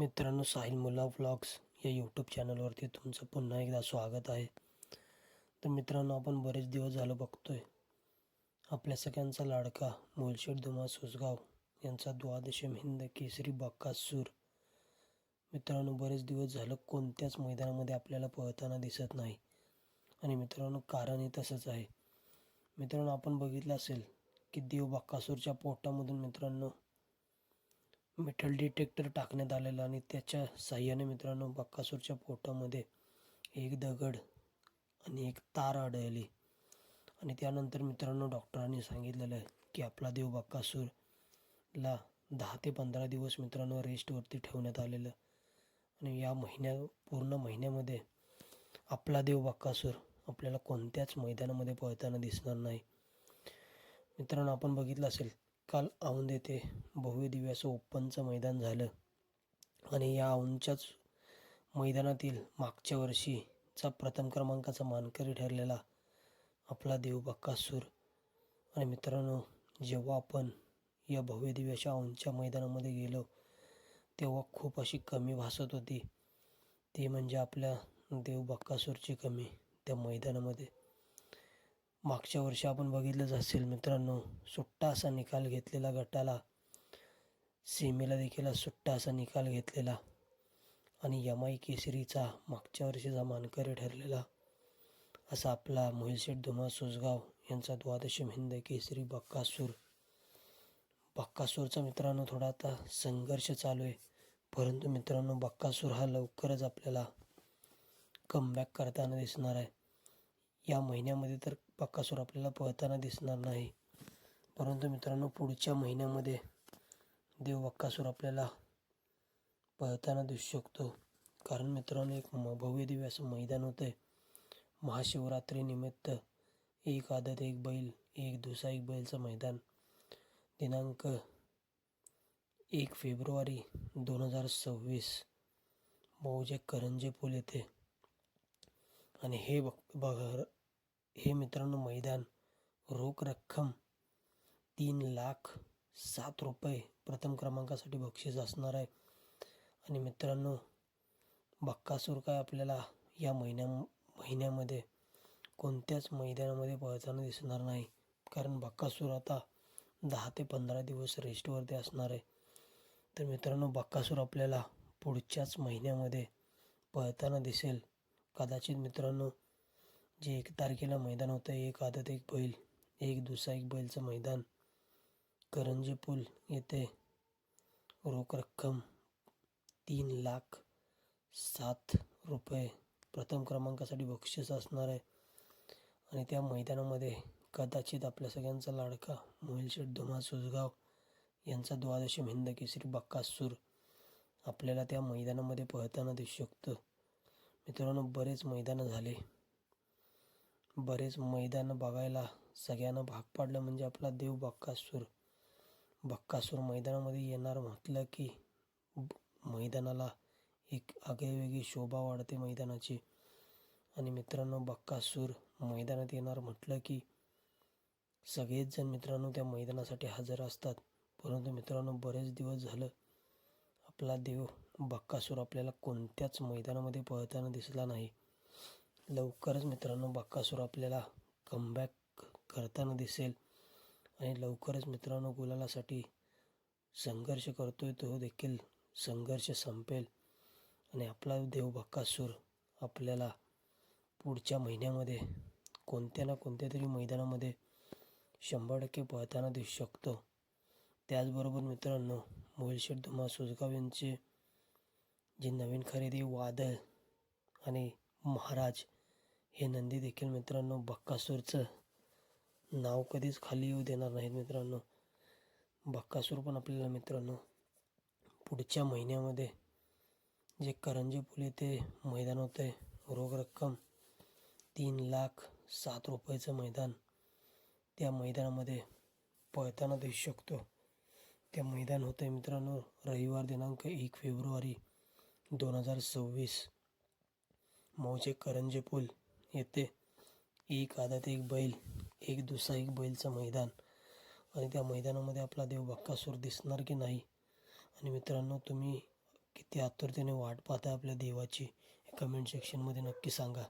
मित्रांनो साहिल मुला व्लॉग्स या यूट्यूब चॅनलवरती तुमचं पुन्हा एकदा स्वागत आहे. तर मित्रांनो आपण बरेच दिवस झालं बघतोय. आपल्या सगळ्यांचा लाडका मोलशेट धुमा सुसगाव यांचा द्वादशम हिंद केसरी बक्कासूर मित्रांनो बरेच दिवस झालं कोणत्याच मैदानामध्ये आपल्याला पळताना दिसत नाही. आणि मित्रांनो कारणही तसंच आहे. मित्रांनो आपण बघितलं असेल की देव बक्कासूरच्या पोटामधून मित्रांनो मेटल डिटेक्टर टाकण्यात आलेला आणि त्याच्या साह्याने मित्रांनो बक्कासूरच्या पोटामध्ये एक दगड आणि एक तार आढळली. आणि त्यानंतर मित्रांनो डॉक्टरांनी सांगितलेलं आहे की आपला देव बक्कासूरला दहा ते पंधरा दिवस मित्रांनो रेस्टवरती ठेवण्यात आलेलं. आणि या महिन्या पूर्ण महिन्यामध्ये आपला देव बक्कासूर आपल्याला कोणत्याच मैदानामध्ये पळताना दिसणार नाही. मित्रांनो आपण बघितलं असेल काल औंध येथे भव्य दिव्याचं ओपनचं मैदान झालं. आणि या औंधच्याच मैदानातील मागच्या वर्षीचा प्रथम क्रमांकाचा मानकरी ठरलेला आपला देव बक्कासूर आणि मित्रांनो जेव्हा आपण या भव्य दिव्याच्या औंधच्या मैदानामध्ये गेलो तेव्हा खूप अशी कमी भासत होती. ती म्हणजे आपल्या देव बक्कासूरची कमी त्या मैदानामध्ये. मागच्या वर्षी आपण बघितलंच असेल मित्रांनो सुट्टा असा निकाल घेतलेला गटाला. सीमेला देखील सुट्टा असा निकाल घेतलेला. आणि यमाई केसरीचा मागच्या वर्षीचा मानकरी ठरलेला. असा आपला मोहिलशेठ धुमा सुसगाव यांचा द्वादशी हिंद केसरी बक्कासूर बक्कासूरचा मित्रांनो थोडा आता संघर्ष चालू आहे. परंतु मित्रांनो बक्कासूर हा लवकरच आपल्याला कमबॅक करताना दिसणार आहे. या महिन्यामध्ये तर बक्कासूर आपल्याला पळताना दिसणार नाही. परंतु मित्रांनो पुढच्या महिन्यामध्ये देव बक्कासूर आपल्याला पळताना दिसू शकतो. कारण मित्रांनो एक म भव्य दिव्य असं मैदान होतं महाशिवरात्रीनिमित्त एक आदत एक बैल एक दुसरा एक बैलचं मैदान. दिनांक एक फेब्रुवारी दोन हजार सव्वीस. मौजे करंजे पूल येथे आणि हे बघ बघ हे मित्रांनो मैदान. रोख रक्कम तीन लाख सात रुपये प्रथम क्रमांकासाठी बक्षीस असणार आहे. आणि मित्रांनो बक्कासूर काय आपल्याला या महिन्या महिन्यामध्ये कोणत्याच मैदानामध्ये पळताना दिसणार नाही. कारण बक्कासूर आता दहा ते पंधरा दिवस रेस्टवरती असणार आहे. तर मित्रांनो बक्कासूर आपल्याला पुढच्याच महिन्यामध्ये पळताना दिसेल. कदाचित मित्रांनो जे एक तारखेला मैदान होतं एक आदत एक बैल एक दुसरा एक बैलचं मैदान. करंजे पूल येथे रोख रक्कम तीन लाख सात रुपये. प्रथम क्रमांकासाठी बक्षीस असणार आहे. आणि त्या मैदानामध्ये कदाचित आपल्या सगळ्यांचा लाडका मोहिलशेठ धुमा सुजगाव यांचा द्वादशी हिंद केसरी बक्कासूर आपल्याला त्या मैदानामध्ये पळताना दिसू शकतं. मित्रांनो बरेच मैदानं झाले. बरेच मैदानं बघायला सगळ्यांना भाग पाडलं म्हणजे आपला देव बक्कासूर. बक्कासूर मैदानामध्ये येणार म्हटलं की मैदानाला एक आगळीवेगळी शोभा वाढते मैदानाची. आणि मित्रांनो बक्कासूर मैदानात येणार म्हटलं की सगळेच जण मित्रांनो त्या मैदानासाठी हजर असतात. परंतु मित्रांनो बरेच दिवस झालं आपला देव बक्कासूर आपल्याला कोणत्याच मैदानामध्ये पळताना दिसला नाही. लवकरच मित्रांनो बक्कासूर आपल्याला कमबॅक करताना दिसेल. आणि लवकरच मित्रांनो गुलालासाठी संघर्ष करतोय तो देखील संघर्ष संपेल. आणि आपला देव बक्कासूर आपल्याला पुढच्या महिन्यामध्ये कोणत्या ना कोणत्या तरी मैदानामध्ये शंभर टक्के पळताना दिसू शकतो. त्याचबरोबर मित्रांनो मोहिलशेठ धुमा सुजगाव यांचे जे नवीन खरेदी वादळ आणि महाराज हे नंदी देखील मित्रांनो बक्कासूरचं नाव कधीच खाली येऊ देणार नाहीत मित्रांनो. बक्कासूर पण आपल्याला मित्रांनो पुढच्या महिन्यामध्ये जे करंजी पूल येथे मैदान होतं आहे रोख रक्कम तीन लाख सात रुपयाचं मैदान त्या मैदानामध्ये पळताना दिसू शकतो. ते मैदान होतं आहे मित्रांनो रविवार दिनांक एक फेब्रुवारी दोन हजार सव्वीस. मौजे करंजे पूल येथे एक आदात एक बैल एक दुसरा एक बैलचं मैदान. आणि त्या मैदानामध्ये आपला देव बक्कासूर दिसणार की नाही? आणि मित्रांनो तुम्ही किती आतुरतेने वाट पाहता आपल्या देवाची कमेंट सेक्शनमध्ये नक्की सांगा.